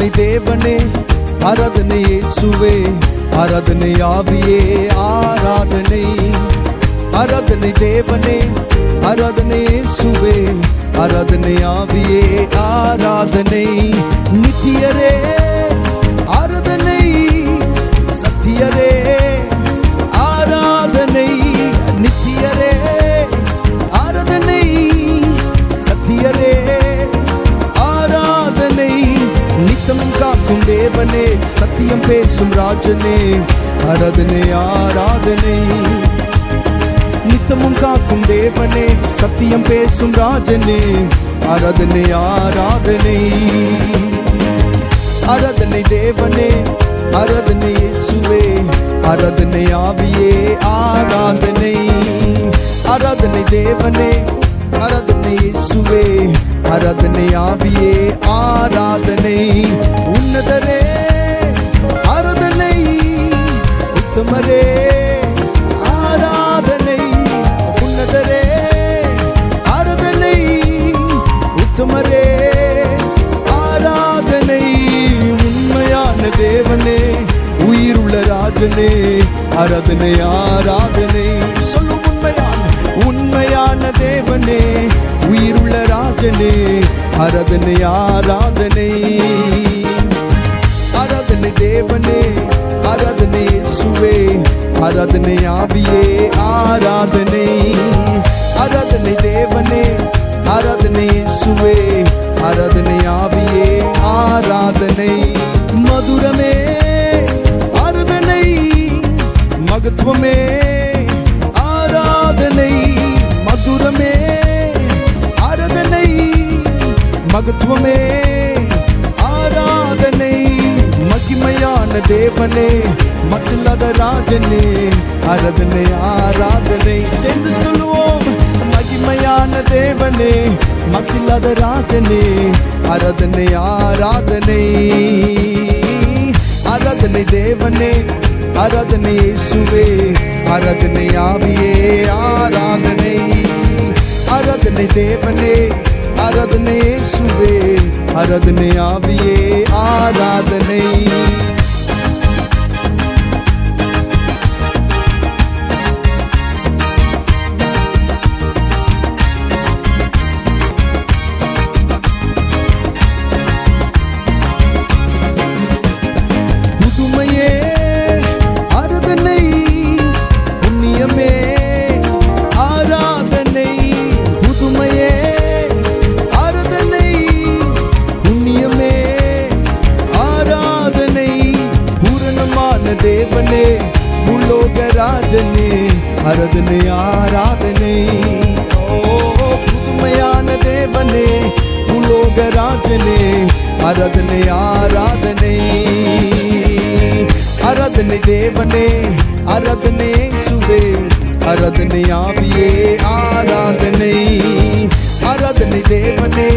ஆராதனை தேவனே ஆராதனை இயேசுவே ஆராதனை ஆவியே ஆராதனை. ஆராதனை தேவனே ஆராதனை இயேசுவே ஆராதனை ஆவியே ஆராதனை. நித்தியரே. சத்தியம் பேசும் ராஜனே ஆராதனை ஆராதனை. நித்தமும் காக்கும் தேவனே சத்தியம் பேசும் ராஜனே ஆராதனை ஆராதனை. ஆராதனை தேவனே ஆராதனை இயேசுவே ஆராதனை ஆவியே ஆராதனை. ஆராதனை தேவனே ஆராதனை இயேசுவே ஆராதனை ஆவியே ஆராதனை. உன்னதரே தேவனே உயிருள்ள ராஜனே ஆராதனை ஆராதனை. சொல்லும் உண்மையான உண்மையான தேவனே உயிருள்ள ராஜனே ஆராதனை ஆராதனை. ஆராதனை தேவனே ஆராதனை சுவே ஆராதனை ஆவியே ஆராதனை. ஆராதனை தேவனே ஆராதனை சுவே மகத்துவமே. ஆராதனை மகிமையான தேவனே மசில்லாத ராஜனே ஆராதனை ஆராதனை. சேர்ந்து சொல்லுவோம் மகிமையான தேவனே மசில்லாத ராஜனே ஆராதனை ஆராதனை. ஆராதனை தேவனே ஆராதனை இயேசுவே ஆராதனை ஆவியே ஆராதனை. ஆராதனை தேவனே ஆராதனை இயேசுவே ஆராதனை ஆவியே ஆராதனை பூரணமான தேவனே முலோக ராஜனே ஆராதனை ஆராதனை ஓ புதுமையான தேவனே முலோக ராஜனே ஆராதனை ஆராதனை ஆராதனை தேவனே ஆராதனை சுவே ஆராதனை ஆவியே ஆராதனை ஆராதனை தேவனே